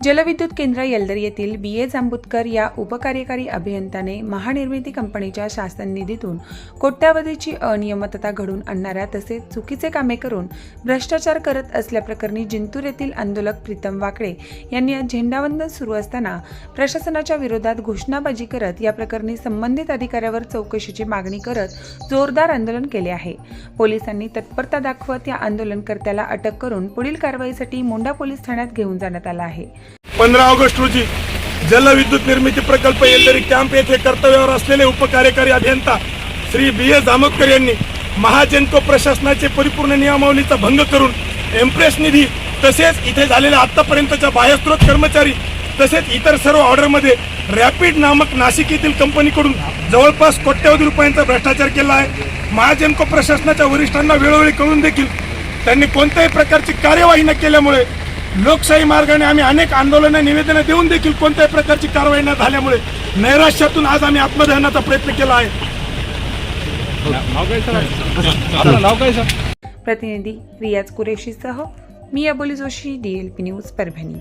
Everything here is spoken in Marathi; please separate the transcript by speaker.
Speaker 1: जलविद्युत केंद्र येलदर येथील बी ए जांबुतकर या उपकार्यकारी अभियंत्याने महानिर्मिती कंपनीच्या शासन निधीतून कोट्यावधीची अनियमितता घडून आणणाऱ्या तसेच चुकीचे कामे करून भ्रष्टाचार करत असल्याप्रकरणी जिंतूर येथील आंदोलक प्रीतम वाकडे यांनी आज झेंडावंदन सुरू असताना प्रशासनाच्या विरोधात घोषणाबाजी करत या प्रकरणी संबंधित अधिकाऱ्यावर चौकशीची मागणी करत जोरदार आंदोलन केले आहे. पोलिसांनी तत्परता दाखवत या आंदोलनकर्त्याला अटक करून पुढील कारवाईसाठी मोंडा पोलीस ठाण्यात घेऊन जाण्यात आला आहे.
Speaker 2: पंधरा ऑगस्ट रोजी जलविद्युत निर्मिती प्रकल्प येलदरी कॅम्प येथे कर्तव्यावर असलेले उपकार्यकारी अभियंता श्री बी एस जामोदकर यांनी महाजनको प्रशासनाचे परिपूर्ण नियमावलीचा भंग करून एम्प्रेस निधी तसेच इथे झालेल्या आतापर्यंतच्या बाह्यस्त्रोत कर्मचारी तसेच इतर सर्व ऑर्डरमध्ये रॅपिड नामक नाशिक येथील कंपनीकडून जवळपास कोट्यवधी रुपयांचा भ्रष्टाचार केला आहे. महाजनको प्रशासनाच्या वरिष्ठांना वेळोवेळी कळून देखील त्यांनी कोणत्याही प्रकारची कार्यवाही न केल्यामुळे लोकशाही मार्गाने आम्ही अनेक आंदोलनं निवेदनं देऊन देखील कोणत्याही प्रकारची कारवाई न झाल्यामुळे नैराश्यातून आज आम्ही आत्मदहनाचा प्रयत्न केला आहे.
Speaker 3: आपलं नाव काय सर?
Speaker 1: प्रतिनिधी रियाज कुरेशीसह मी अबोली जोशी डीएलपी न्यूज परभणी.